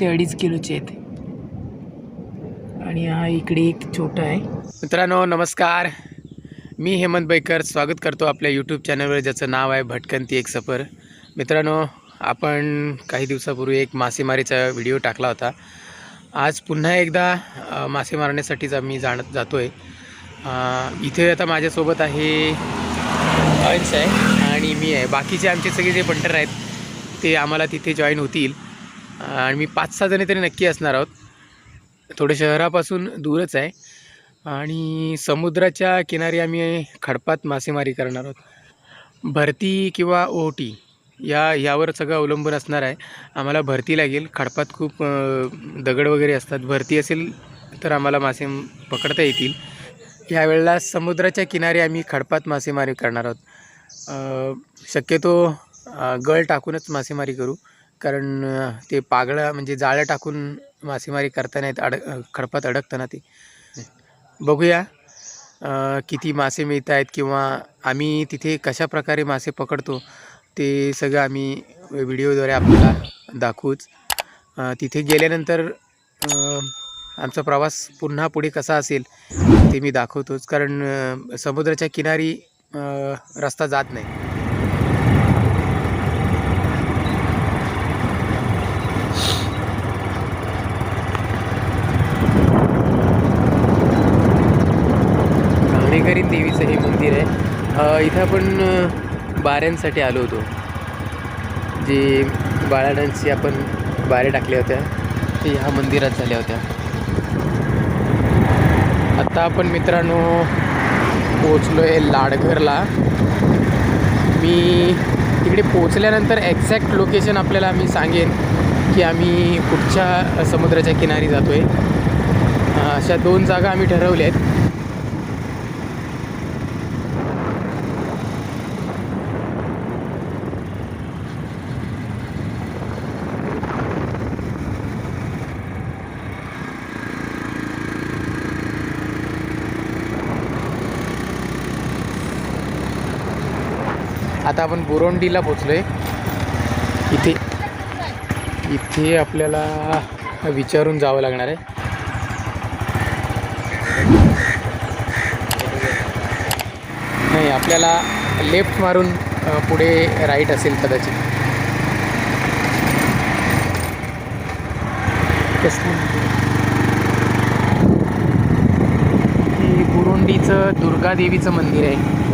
ते अडीच किलोचे आहेत. आणि हा इकडे एक छोटा आहे. मित्रांनो नमस्कार. मी हेमंत बैकर स्वागत करतो आपल्या यूट्यूब चॅनलवर ज्याचं नाव आहे भटकंती एक सफर. मित्रांनो आपण काही दिवसापूर्वी एक मासेमारीचा व्हिडिओ टाकला होता. आज पुन्हा एकदा मासे मारण्यासाठीच आम्ही जाण जातो आहे इथे आता माझ्यासोबत आहे अंश आहे आणि मी आहे. बाकीचे आमचे सगळे जे बंटर आहेत ते आम्हाला तिथे जॉईन होतील. आणि मी पाच सहा जणी तरी नक्की असणार आहोत. थोडं शहरापासून दूरच आहे. आणि समुद्राच्या किनारी आम्ही खडपात मासेमारी करणार आहोत. भरती किंवा ओटी या यावर सगळं अवलंबून असणार आहे. आम्हाला भरती लागेल. खडपात खूप दगड वगैरे असतात. भरती असेल तर आम्हाला मासे पकडता येतील. यावेळेला समुद्राच्या किनारी आम्ही खडपात मासेमारी करणार आहोत. शक्यतो गळ टाकूनच मासेमारी करू. कारण ते पागळं म्हणजे जाळं टाकून मासेमारी करता नाहीत अड खडपात अडकताना ते. बघूया किती मासे मिळत आहेत किंवा आम्ही तिथे कशा प्रकारे मासे पकडतो ते सगळं आम्ही व्हिडिओद्वारे आपल्याला दाखवूच. तिथे गेल्यानंतर आमचा प्रवास पुन्हा पुढे कसा असेल ते मी दाखवतोच. कारण समुद्राच्या किनारी रस्ता जात नाही. घाणेकरी देवीचं हे मंदिर आहे. इथं आपण बाऱ्यांसाठी आलो होतो. जे बाळाडांची आपण बारे टाकल्या होत्या ते ह्या मंदिरात झाल्या होत्या. आत्ता आपण मित्रांनो पोचलो आहे लाडघरला. मी तिकडे पोचल्यानंतर एक्झॅक्ट लोकेशन आपल्याला मी सांगेन की आम्ही कुठच्या समुद्राच्या किनारी जातो आहे अशा दोन जागा आम्ही ठरवल्या आहेत आता आपण बोरोंडीला पोचलो आहे इथे इथे आपल्याला विचारून जावं लागणार आहे. नाही आपल्याला लेफ्ट मारून पुढे राईट असेल कदाचित. कसलं बुरुंडीचं दुर्गादेवीचं मंदिर आहे.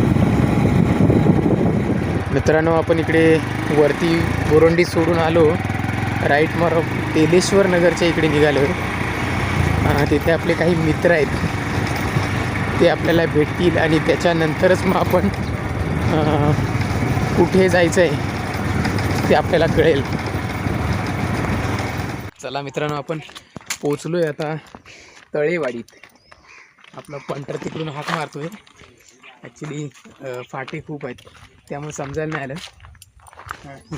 मित्रांनो आपण इकडे वरती बोरोंडी सोडून आलो. राईट मार तेलेश्वर नगरच्या इकडे निघालो. तिथे आपले काही मित्र आहेत. ते आपल्याला भेटतील आणि त्याच्यानंतरच मग आपण कुठे जायचं आहे ते आपल्याला कळेल. चला मित्रांनो आपण पोचलो आहे आता तळेवाडीत. आपला पंटर तिकडून हात मारतो आहे ॲक्च्युली फाटे खूप आहेत. त्यामुळे समजायला नाही आलं.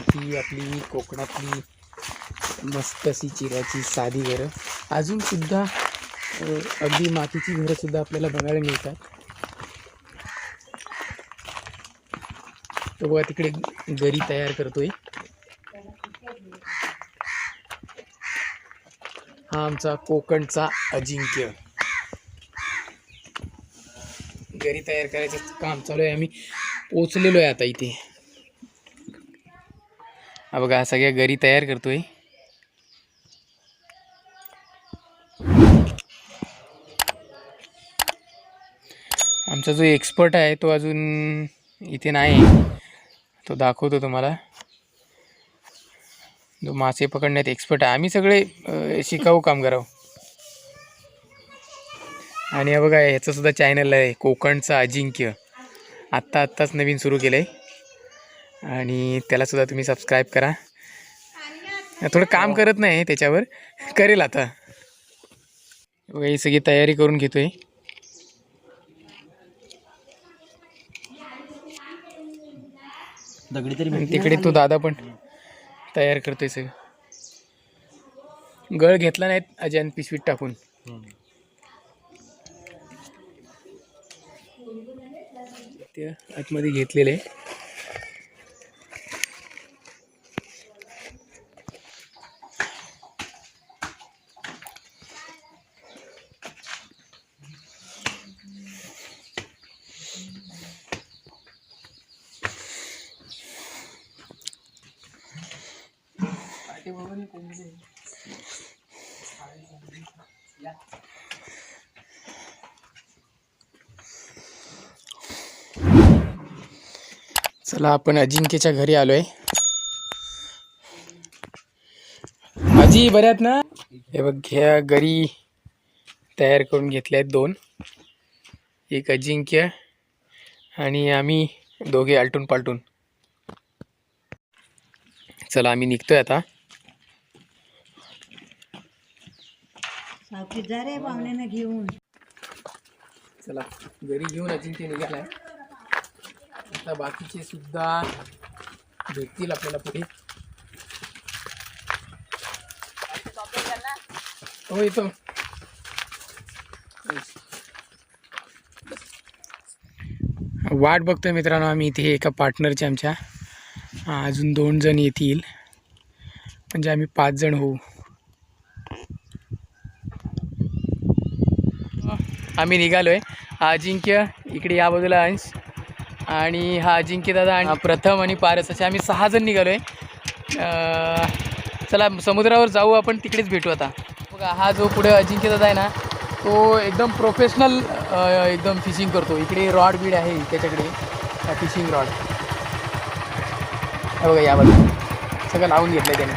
ती आपली कोकणातली मस्त अशी चिराची साधी घरं. अजूनसुद्धा अगदी मातीची घरंसुद्धा आपल्याला बघायला मिळतात. तो बघा तिकडे गरी तयार करतोय. हा आमचा कोकणचा अजिंक्य. गरी तयार करायचं काम चालू आहे. आम्ही पोचलेलो आहे आता इथे. हा बघा सगळ्या गरी तयार करतोय. आमचा जो एक्सपर्ट आहे तो अजून इथे नाही. तो दाखवतो तुम्हाला. जो मासे पकडण्यात एक्सपर्ट आहे. आम्ही सगळे शिकावू शिकाऊ कामगार आणि बघा ह्याचं सुद्धा चॅनल आहे कोकणचं अजिंक्य. आत्ता आत्ताच नवीन सुरू केलं आहे आणि त्यालासुद्धा तुम्ही सबस्क्राईब करा. थोडं काम करत नाही त्याच्यावर. करेल आता. बघा ही सगळी तयारी करून घेतोय. दगडी तरी तिकडे तो दादा पण तयार करतोय सगळं. गळ घेतला नाहीत अजयन पिशवीत टाकून. साहित्य आतमध्ये घेतलेले. आहे चला आपण अजिंक्यच्या घरी आलोय. आजी बऱ्यात ना? हे बघ ह्या घरी तयार करून घेतले आहेत दोन. एक अजिंक्य आणि आम्ही दोघे आलटून पालटून. चला आम्ही निघतोय आता. जा रे घेऊन. चला घरी घेऊन अजिंक्य निघालाय. आता बाकीचे सुद्धा भेटतील आपल्याला पुढे. हो येतो वाट बघतोय मित्रांनो आम्ही इथे एका पार्टनरचे आमच्या. अजून दोन जण येतील. म्हणजे आम्ही पाच जण होऊ. आम्ही निघालो आहे अजिंक्य इकडे या बाजूला अंश. आणि हा अजिंक्यदादा आणि प्रथम आणि पारस असे आम्ही सहा जण निघालो आहे चला समुद्रावर जाऊ आपण तिकडेच भेटू आता. बघा हा जो पुढे अजिंक्य दादा आहे ना तो एकदम प्रोफेशनल एकदम फिशिंग करतो. इकडे रॉड बीड आहे त्याच्याकडे. फिशिंग रॉड बघा या सगळं लावून घेतलं आहे त्याने.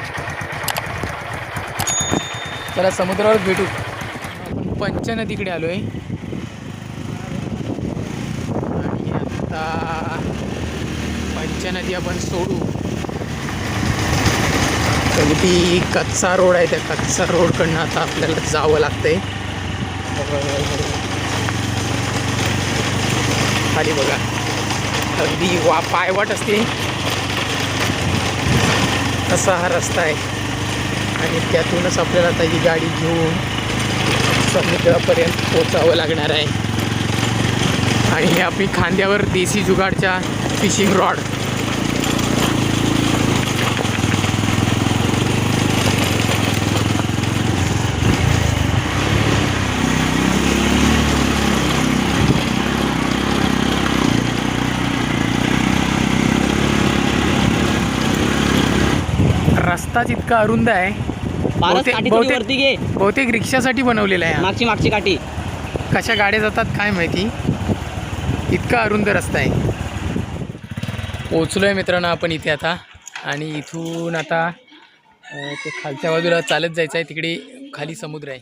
चला समुद्रावर भेटू. आपण पंचनदीकडे आलो आहे आणि आता नदी आपण सोडू. अगदी कच्चा रोड आहे त्या कच्चा रोडकडनं आता आपल्याला जावं लागतंय. खाली बघा. अगदी वा पायवाट असते. तसा हा रस्ता आहे. आणि त्यातूनच आपल्याला आता ही गाडी घेऊन समुद्रापर्यंत पोचावं लागणार आहे. आणि हे आपली खांद्यावर देसी जुगाडच्या फिशिंग रॉड रस्ताच इतका अरुंद आहे. बहुतेक- रिक्षासाठी बनवलेला आहे. मागची मागची काठी. कशा गाड्या जातात काय माहिती? इतका अरुंद रस्ता आहे. पोचलो आहे मित्रांनो आपण इथे आता. आणि इथून आता ते खालच्या बाजूला चालत जायचं आहे. तिकडे खाली समुद्र आहे.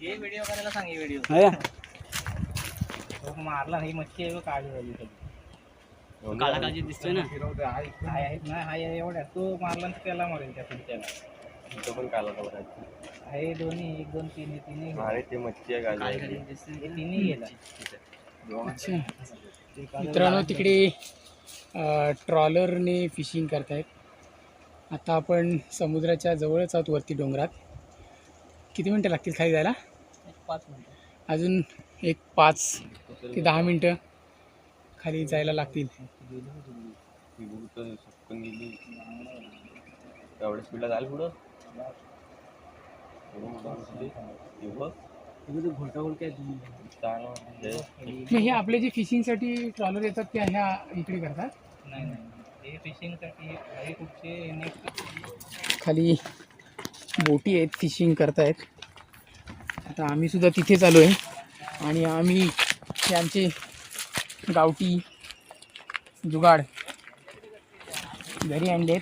व्हिडिओ करायला सांग व्हिडिओ मारला ही मच्छी आहे काळी झाली काळा काळजी दिसतोय ना. हाय एवढ्या. तो मारला तर त्याला मारेल त्या पुढच्याला. तो पण काला आहे. दोन्ही एक दोन तीन हे तिन्ही गेले. अरे ते मच्छी आहे काळी गाडी काळजी दिसतोय. हे तिन्ही गेला. अच्छा. मित्रांनो तिकडे ट्रॉलरने फिशिंग करतायत. आता आपण समुद्राच्या जवळच आहोत वरती डोंगरात. किती मिनटं लागतील खाली जायला? पाच मिनिटं. अजून एक पाच ते दहा मिनटं खाली जायला लागतील. एवढ्या स्पीडला जायला पुढं. हे हे आपले जे फिशिंगसाठी ट्रॉलर येतात ते ह्या इकडे करतात? नाही नाही हे फिशिंगसाठी हे खाली बोटी आहेत फिशिंग करतायत. आता आम्ही सुद्धा तिथेच आलो आहे. आणि आम्ही त्यांचे गावठी जुगाड घरी आणलेत.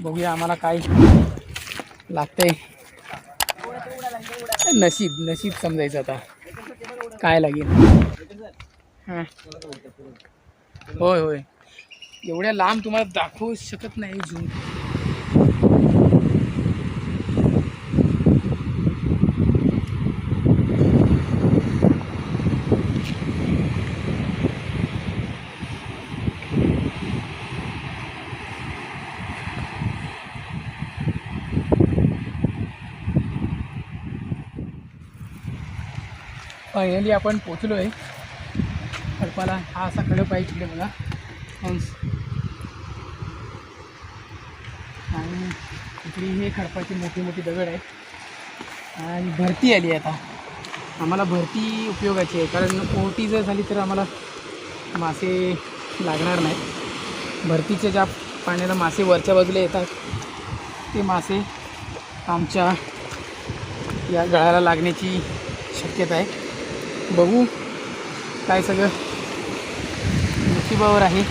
बघूया आम्हाला काय लागतंय. नशीब नशीब समजायचं आता. काय लागेल? हां. होय होय. एवढ्या लांब तुम्हाला दाखवू शकत नाही झूम. फायनली आपण पोचलो आहे खडपाला हा असा खडप आहे तिकडे बघा. हंस. आणि इकडे हे खडपाचे मोठी मोठी दगड आहेत. आणि भरती आली आता. आम्हाला भरती उपयोगाची आहे. कारण ओटी जर झाली तर आम्हाला मासे लागणार नाहीत. भरतीच्या ज्या पाण्याला मासे वरच्या बाजूला येतात ते मासे आमच्या या गळाला लागण्याची शक्यता आहे. बघू काय सगळं. नशिबावर आहे.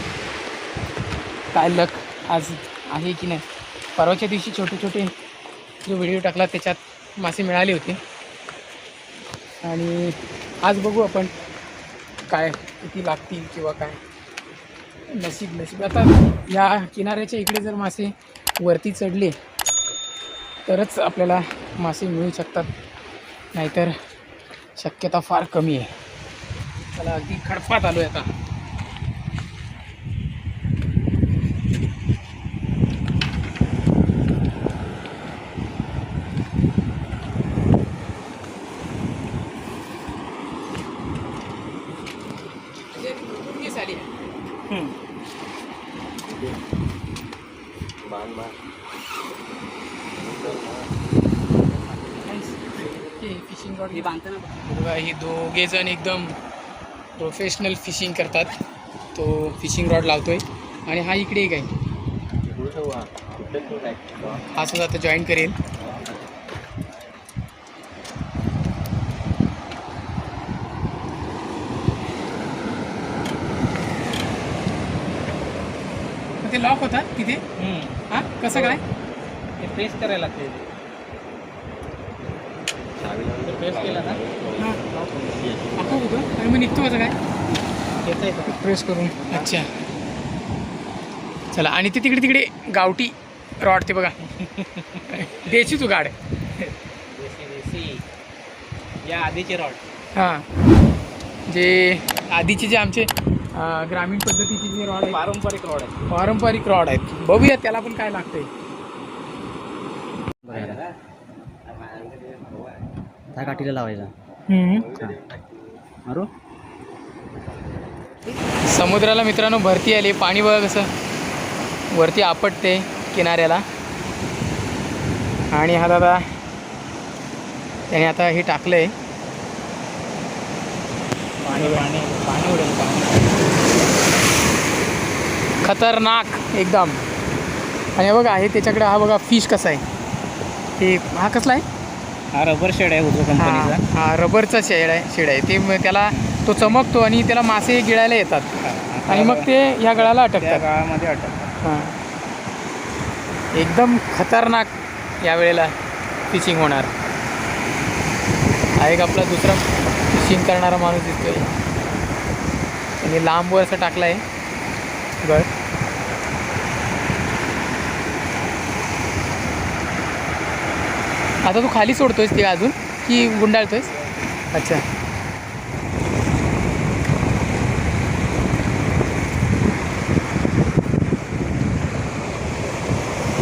काय लक आज आहे की नाही. परवाच्या दिवशी छोटे छोटे जो व्हिडिओ टाकला त्याच्यात मासे मिळाले होते. आणि आज बघू आपण काय किती लागतील किंवा काय. नशीब नशीब. आता या किनाऱ्याच्या इकडे जर मासे वरती चढले तरच आपल्याला मासे मिळू शकतात. नाहीतर शक्यता फार कमी आहे. मला अगदी खडपात आलो आहे आता फिशिंग रॉड मी बांधतो ना बघा हे दोघे जण एकदम प्रोफेशनल फिशिंग करतात. तो फिशिंग रॉड लावतोय. आणि हा इकडे एक आहे. हा हा सुद्धा आता जॉईन करेल. ते लॉक होतात तिथे? हा? कसं काय? ते प्रेस करायला लागते. प्रेस केला ना. हा आपोआप होतं आणि मग निघतो कसं काय येत आहे प्रेस करून. अच्छा. चला आणि ते तिकडे तिकडे गावठी रॉड ते बघा. द्यायची तू गाड. देसी देसी या आधीचे रॉड हां. जे आधीचे जे आमचे ग्रामीण पद्धतीचे जे रॉड आहेत. पारंपरिक रॉड आहे पारंपरिक रॉड आहेत. बघूया त्याला पण काय लागतंय. त्या काठीला लावायचा. समुद्राला मित्रांनो भरती आली. पाणी बघा कसं वरती आपटते किनाऱ्याला. आणि हा दादा त्याने आता हे टाकलं आहे पाणी पाणी पाणी उडेल पाणी खतरनाक एकदम. आणि बघा हे त्याच्याकडे हा बघा फिश कसा आहे. ते हा कसला आहे? हा रबर शेड आहे उजो कंपनीचा हा हा रबरचा शेड आहे शेड आहे. ते मग त्याला तो चमकतो आणि त्याला मासे गिळायला येतात. आणि मग ते ह्या गळाला त्या अटकतात. काळामध्ये अटक हां. एकदम खतरनाक यावेळेला फिशिंग होणार. हा एक आपला दुसरा फिशिंग करणारा माणूस दिसतोय त्यांनी लांबवर असं टाकलं आहे गळ आता तू खाली सोडतोयस ते अजून की गुंडाळतोयस? अच्छा.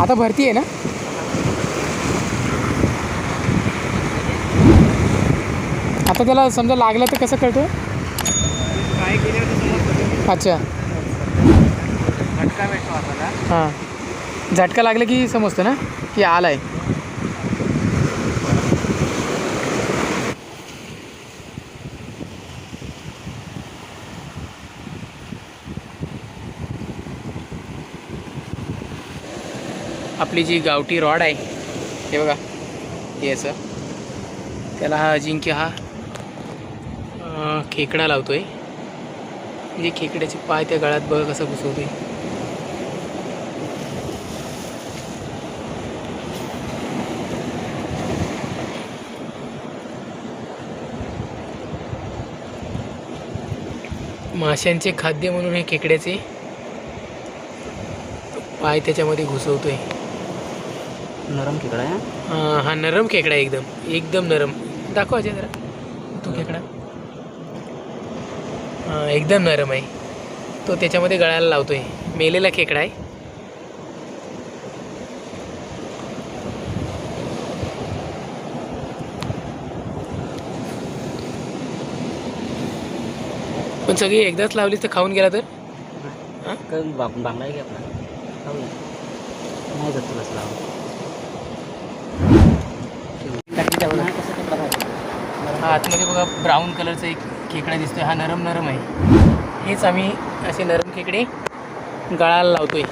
आता भरती आहे ना? आता त्याला समजा लागलं तर कसं कळतं? अच्छा. झटका भेटतो आपल्याला. हां. झटका लागलं की समजतं ना की आला आहे आपली जी गावठी रॉड आहे हे बघा हे असं. त्याला हा अजिंक्य हा खेकडा खेकडा लावतोय. म्हणजे खेकड्याचे पाय त्या गळ्यात बघा कसं आहे माशांचे खाद्य म्हणून हे खेकड्याचे पाय त्याच्यामध्ये घुसवतोय. नरम खेकडा आहे. हा हा नरम खेकडा आहे एकदम. एकदम नरम. दाखव अजय जरा. तो खेकडा. हा एकदम नरम आहे. तो त्याच्यामध्ये गळायला लावतोय. मेलेला खेकडा आहे. पण सगळी एकदाच लावली तर खाऊन गेला तर? बांगडा आहे की आपला. खाऊया नाही जात तुला लावा. हा आतमध्ये बघा ब्राऊन कलरचा एक खेकडा दिसतोय. हा नरम नरम आहे. हेच आम्ही असे नरम खेकडे गळाला लावतोय.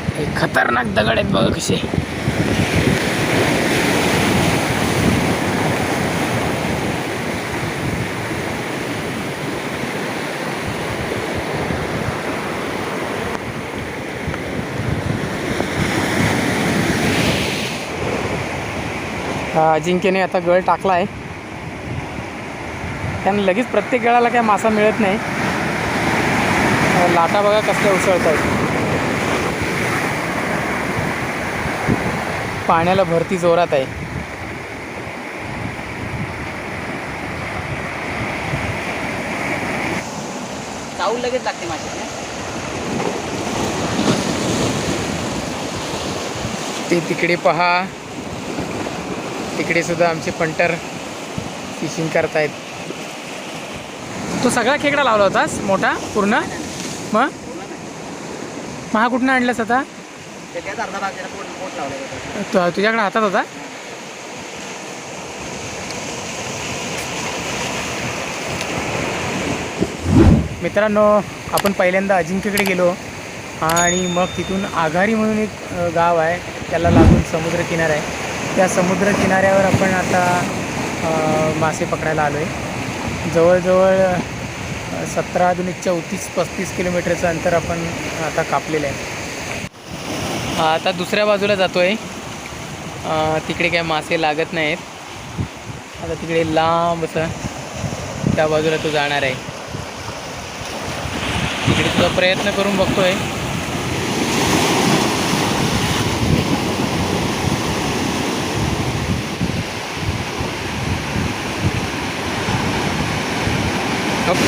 आहे खतरनाक दगड आहेत बघा कसे. अजिंक्यने आता गळ टाकला आहे. त्यानं लगेच प्रत्येक गळाला काय मासा मिळत नाही. लाटा बघा कसल्या उसळत आहेत. पाण्याला भरती जोरात आहे. चावल लगेच लागते माझ्या ते तिकडे पहा. तिकडे सुद्धा आमचे पंटर फिशिंग करतायत. तो सगळा खेकडा लावला होतास मोठा पूर्ण? मग? मग हा कुठनं आणलास आता? तुझ्याकडे हातात होता? मित्रांनो आपण पहिल्यांदा अजिंक्यकडे गेलो आणि मग तिथून आघारी म्हणून एक गाव आहे. त्याला लागून समुद्रकिनारा आहे. त्या समुद्रकिनाऱ्यावर आपण आता मासे पकडायला आलो आहे जवळजवळ सतरा आधुनिक चौतीस पस्तीस किलोमीटरचं अंतर आपण आता कापलेलं आहे. आता दुसऱ्या बाजूला जातो आहे तिकडे काय मासे लागत नाहीत. आता तिकडे लांब असं त्या बाजूला तो जाणार आहे. तिकडे तुझा प्रयत्न करून बघतो आहे ครับ